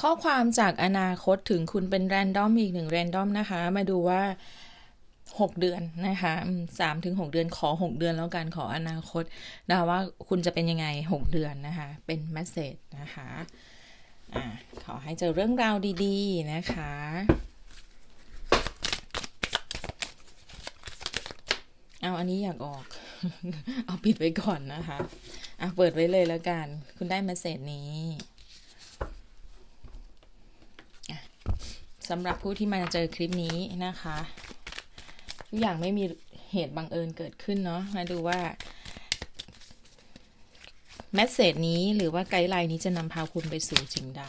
ข้อความจากอนาคตถึงคุณเป็นแรนดอมอีกหนึ่งแรนดอมนะคะ มาดูว่า 6 เดือนนะคะสามถึงหเดือนขอ 6 เดือนแล้วกันขออนาคตนะว่าคุณจะเป็นยังไง 6 เดือนนะคะ เป็นแมสเซจนะคะอ่าขอให้เจอเรื่องราวดีๆนะคะเอาอันนี้อยากออก เอาปิดไว้ก่อนนะคะ อะ เปิดไว้เลยแล้วกัน คุณได้เมสเซจนี้ สำหรับผู้ที่มาเจอคลิปนี้นะคะทุกอย่างไม่มีเหตุบังเอิญเกิดขึ้นเนาะมาดูว่าแมสเซจนี้หรือว่าไกด์ไลน์นี้จะนำพาคุณไปสู่สิ่งใด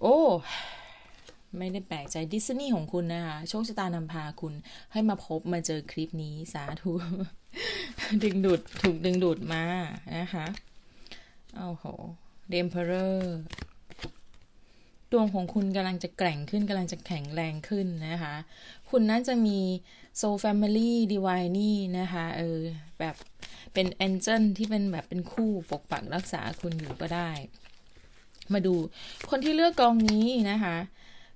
โอ้ไม่ได้แปลกใจดิสนีย์ของคุณนะคะโชคชะตานำพาคุณให้มาพบมาเจอคลิปนี้สาธุดึงดูดถูกดึงดูดมานะคะ โอ้โหเดมเพอร์ ดวงของคุณกำลังจะแกร่งขึ้นกำลังจะแข็งแรงขึ้นนะคะ คุณน่าจะมีโซลแฟมิลี่ดีวายนี่นะคะเออแบบเป็นแอนเจิลที่เป็นแบบเป็นคู่ปกปักรักษาคุณอยู่ก็ได้ มาดูคนที่เลือกกองนี้นะคะ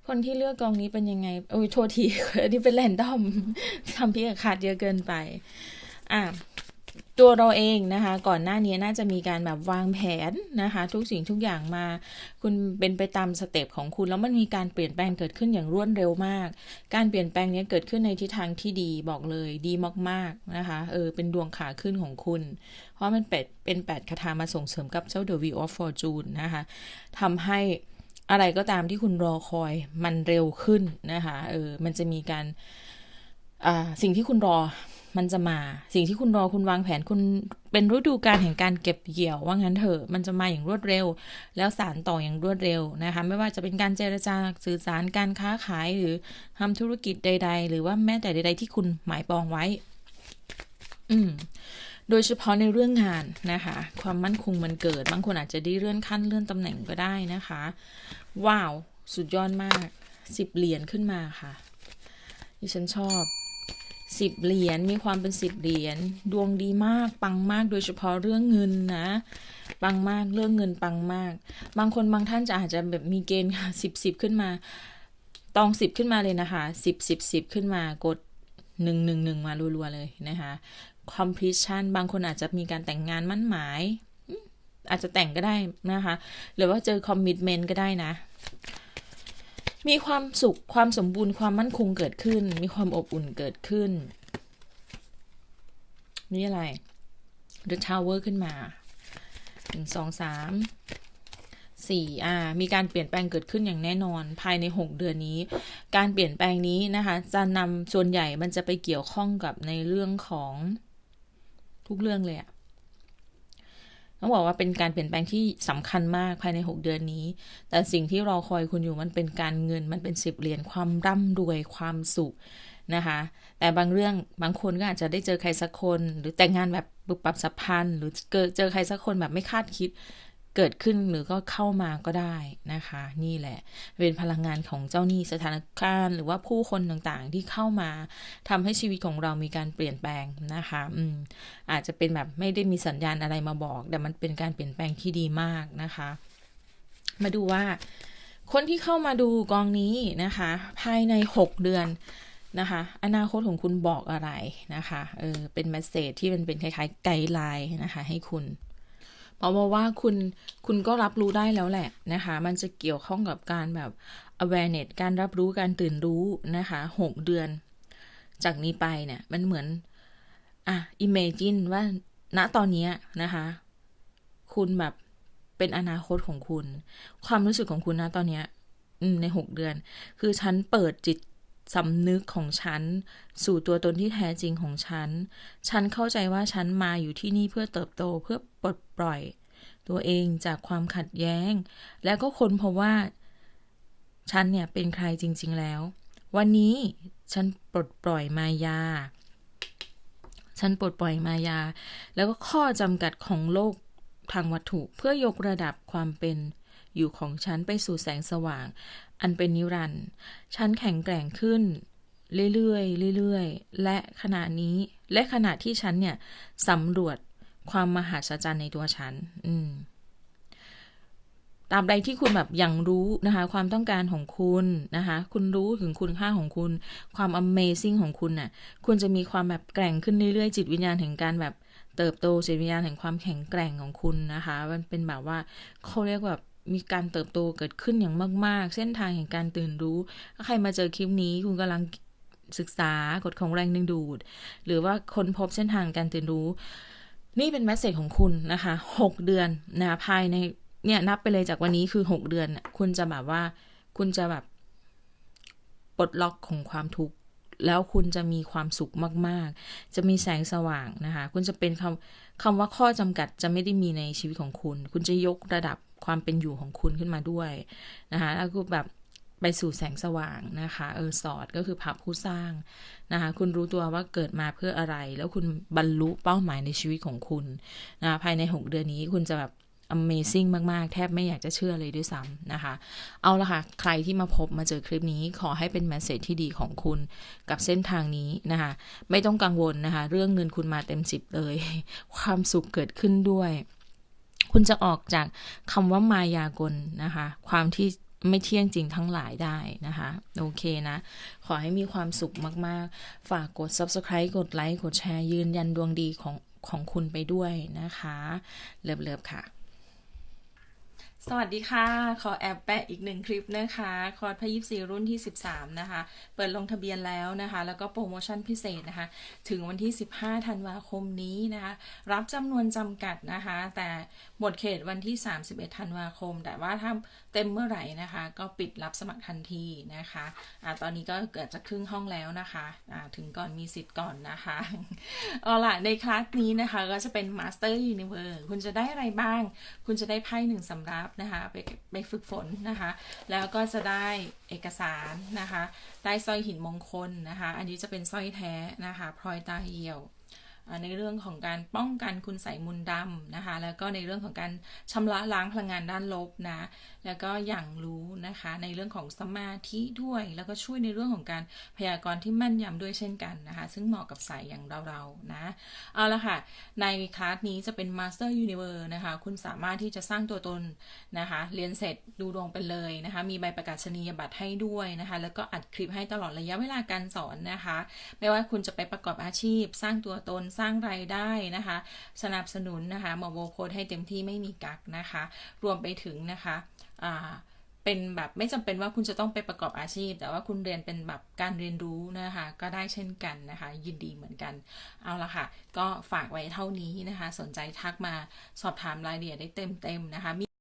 คนที่เลือกกองนี้เป็นยังไงโอ้ยโทษทีที่เป็นแรนดอมทำพี่ขาดเยอะเกินไป อะ ตัวเราเองนะคะ ก่อนหน้านี้น่าจะมีการแบบวางแผนนะคะ ทุกสิ่งทุกอย่างมา คุณเป็นไปตามสเต็ปของคุณแล้วมันมีการเปลี่ยนแปลงเกิดขึ้นอย่างรวดเร็วมาก การเปลี่ยนแปลงนี้เกิดขึ้นในทิศทางที่ดีบอกเลยดีมากๆนะคะเออเป็นดวงขาขึ้นของคุณ เพราะมันเป็ดเป็นแปดคาถามาส่งเสริมกับเจ้า The Wheel of Fortune นะคะทำให้อะไรก็ตามที่คุณรอคอยมันเร็วขึ้นนะคะเออมันจะมีการอ่าสิ่งที่คุณรอ มันจะมา สิ่งที่คุณรอคุณวางแผนคุณเป็นฤดูการแห่งการเก็บเกี่ยวว่างั้นเถอะมันจะมาอย่างรวดเร็ว แล้วสารต่ออย่างรวดเร็วนะคะ ไม่ว่าจะเป็นการเจรจาสื่อสารการค้าขายหรือทำธุรกิจใด ๆ หรือว่าแม้แต่ใด ๆ ที่คุณหมายปองไว้ อืมโดยเฉพาะในเรื่องงานนะคะ ความมั่นคงมันเกิด บางคนอาจจะได้เลื่อนขั้นเลื่อนตำแหน่งก็ได้นะคะ ว้าว สุดยอดมากสิบเหรียญขึ้นมาค่ะ ดิฉันชอบ สิบเหรียญมีความเป็นสิบเหรียญดวงดีมาก ปังมากโดยเฉพาะเรื่องเงินนะ ปังมากเรื่องเงินปังมาก บางคนบางท่านจะอาจจะแบบมีเกณฑ์ค่ะสิบสิบขึ้นมาตองสิบขึ้นมาเลยนะคะสิบสิบสิบขึ้นมากดหนึ่งหนึ่งหนึ่งมารัวๆเลยนะคะ completion บางคนอาจจะมีการแต่งงานมั่นหมาย อาจจะแต่งก็ได้นะคะ หรือว่าเจอ commitment ก็ได้นะ มีความสุขความสมบูรณ์ความมั่นคงเกิดขึ้น มีความอบอุ่นเกิดขึ้น นี่อะไร The Tower ขึ้นมาหนึ่งสองสามสี่อ่า มีการเปลี่ยนแปลงเกิดขึ้นอย่างแน่นอน ภายในหกเดือนนี้ การเปลี่ยนแปลงนี้นะคะ จะนำส่วนใหญ่มันจะไปเกี่ยวข้องกับในเรื่องของทุกเรื่องเลยอะ ต้องบอกว่าเป็นการเปลี่ยนแปลงที่สำคัญมากภายใน 6 เดือนนี้ แต่สิ่งที่รอคอยคุณอยู่มันเป็นการเงิน มันเป็นสิบเหรียญความร่ำรวยความสุขนะคะ แต่บางเรื่องบางคนก็อาจจะได้เจอใครสักคน หรือแต่งงานแบบปุบปับสัพพันธ์หรือเจอใครสักคนแบบไม่คาดคิด เกิดขึ้นหรือก็เข้ามาก็ได้นะคะ นี่แหละ เป็นพลังงานของเจ้าหนี้สถานการณ์ หรือว่าผู้คนต่างๆที่เข้ามาทำให้ชีวิตของเรามีการเปลี่ยนแปลงนะคะอืมอาจจะเป็นแบบไม่ได้มีสัญญาณอะไรมาบอก แต่มันเป็นการเปลี่ยนแปลงที่ดีมากนะคะ มาดูว่า คนที่เข้ามาดูกองนี้นะคะ ภายใน 6 เดือนนะคะอนาคตของคุณบอกอะไรนะคะเออเป็นเมสเซจที่เป็นเป็นคล้ายๆไกด์ไลน์นะคะ ให้คุณ เพราะว่าคุณคุณก็รับรู้ได้แล้วแหละนะคะ มันจะเกี่ยวข้องกับการแบบ awareness การรับรู้การตื่นรู้นะคะหกเดือน จากนี้ไปเนี่ยมันเหมือนอะ imagine ว่าณตอนนี้นะคะ คุณแบบเป็นอนาคตของคุณ ความรู้สึกของคุณนะตอนนี้ในหกเดือน คือฉันเปิดจิต สำนึกของฉัน สู่ตัวตนที่แท้จริงของฉัน ฉันเข้าใจว่าฉันมาอยู่ที่นี่เพื่อเติบโตเพื่อปลดปล่อย ตัวเองจากความขัดแย้ง แล้วก็ค้นพราะว่า ฉันเนี่ยเป็นใครจริง ๆแล้ว วันนี้ฉันปลดปล่อยมายา ฉันปลดปล่อยมายา แล้วก็ข้อจำกัดของโลกทางวัตถุเพื่อยกระดับความเป็น อยู่ของฉันไปสู่แสงสว่าง อันเป็นนิรันดร์ฉันแข็งแกร่งขึ้น เรื่อยๆเรื่อยๆและขณะนี้และขณะที่ฉันเนี่ยสำรวจความมหัศจรรย์ในตัวฉัน อืมตาบใดที่คุณแบบยังรู้นะคะ ความต้องการของคุณนะคะ คุณรู้ถึงคุณค่าของคุณ ความ Amazing ของคุณน่ะ คุณจะมีความแบบแกร่งขึ้นเรื่อยๆ จิตวิญญาณแห่งการแบบเติบโตจิตวิญญาณแห่งความแข็งแกร่งของคุณนะคะ มันเป็นแบบว่าเขาเรียกแบบ มีการเติบโตเกิดขึ้นอย่างมาก ๆ เส้นทางแห่งการตื่นรู้ถ้าใครมาเจอคลิปนี้คุณกำลังศึกษากฎของแรงดึงดูด หรือว่าค้นพบเส้นทางการตื่นรู้ นี่เป็นแมสเซจของคุณนะคะหกเดือนนะภายในเนี่ยนับไปเลยจากวันนี้คือหกเดือน คุณจะแบบว่าคุณจะแบบปลดล็อกของความทุกข์แล้วคุณจะมีความสุขมาก ๆ จะมีแสงสว่างนะคะ คุณจะเป็นคำคำว่าข้อจำกัดจะไม่ได้มีในชีวิตของคุณ คุณจะยกระดับ ความเป็นอยู่ของคุณขึ้นมาด้วยนะคะแล้วก็แบบไปสู่แสงสว่างนะคะเออสอดก็คือพระผู้สร้างนะคะคุณรู้ตัวว่าเกิดมาเพื่ออะไร แล้วคุณบรรลุเป้าหมายในชีวิตของคุณนะคะภายใน 6 เดือนนี้คุณจะแบบ Amazing มาก ๆ แทบไม่อยากจะเชื่อเลยด้วยซ้ำนะคะ เอาละค่ะ ใครที่มาพบมาเจอคลิปนี้ขอให้เป็นแมสเซจที่ดีของคุณกับเส้นทางนี้นะคะ ไม่ต้องกังวลนะคะ เรื่องเงินคุณมาเต็มสิบเลย ความสุขเกิดขึ้นด้วย คุณจะออกจากคำว่ามายากลนะคะ ความที่ไม่เที่ยงจริงทั้งหลายได้นะคะ โอเคนะ ขอให้มีความสุขมาก ๆ ฝากกด subscribe กดไลค์ กดแชร์ยืนยันดวงดีของของคุณไปด้วยนะคะ เลิบๆค่ะ สวัสดีค่ะ ขอแอบแปะอีกหนึ่งคลิปนะคะ คอร์สพยิบซีรุ่นที่ 13 นะคะ เปิดลงทะเบียนแล้วนะคะ แล้วก็โปรโมชั่นพิเศษนะคะ ถึงวันที่ 15 ธันวาคมนี้นะคะ รับจำนวนจำกัดนะคะ แต่หมดเขตวันที่ 31 ธันวาคม แต่ว่าถ้าเต็มเมื่อไหร่นะคะ ก็ปิดรับสมัครทันทีนะคะอะตอนนี้ก็เกิดจะครึ่งห้องแล้วนะคะะถึงก่อนมีสิทธิ์ก่อนนะคะเอาล่ะในคลาสนี้นะคะก็จะเป็น Master Universe คุณจะได้อะไรบ้าง คุณจะได้ไพ่หนึ่งสำรับนะคะไปไปฝึกฝนนะคะ แล้วก็จะได้เอกสารนะคะ ได้สร้อยหินมงคลนะคะ อันนี้จะเป็นสร้อยแท้นะคะพลอยตาเหี่ยว ในเรื่องของการป้องกันคุณใส่มุนดำนะคะ แล้วก็ในเรื่องของการชำระล้างพลังงานด้านลบนะ แล้วก็อย่างรู้นะคะ ในเรื่องของสมาธิด้วย แล้วก็ช่วยในเรื่องของการพยากรณ์ที่แม่นยำด้วยเช่นกันนะคะ ซึ่งเหมาะกับสายอย่างเราๆนะ เอาละค่ะ ในคลาสนี้จะเป็น Master Universe นะคะ คุณสามารถที่จะสร้างตัวตนนะคะ เรียนเสร็จดูดวงไปเลยนะคะ มีใบประกาศนียบัตรให้ด้วยนะคะ แล้วก็อัดคลิปให้ตลอดระยะเวลาการสอนนะคะ ไม่ว่าคุณจะไปประกอบอาชีพ สร้างตัวตนสร้างรายได้นะคะ สนับสนุนนะคะหมอโบโพสให้เต็มที่ไม่มีกักนะคะ รวมไปถึงนะคะเป็นแบบไม่จำเป็นว่าคุณจะต้องไปประกอบอาชีพ แต่ว่าคุณเรียนเป็นแบบการเรียนรู้นะคะ ก็ได้เช่นกันนะคะ ยินดีเหมือนกัน เอาละค่ะ ก็ฝากไว้เท่านี้นะคะ สนใจทักมาสอบถามรายละเอียดได้เต็มๆนะคะ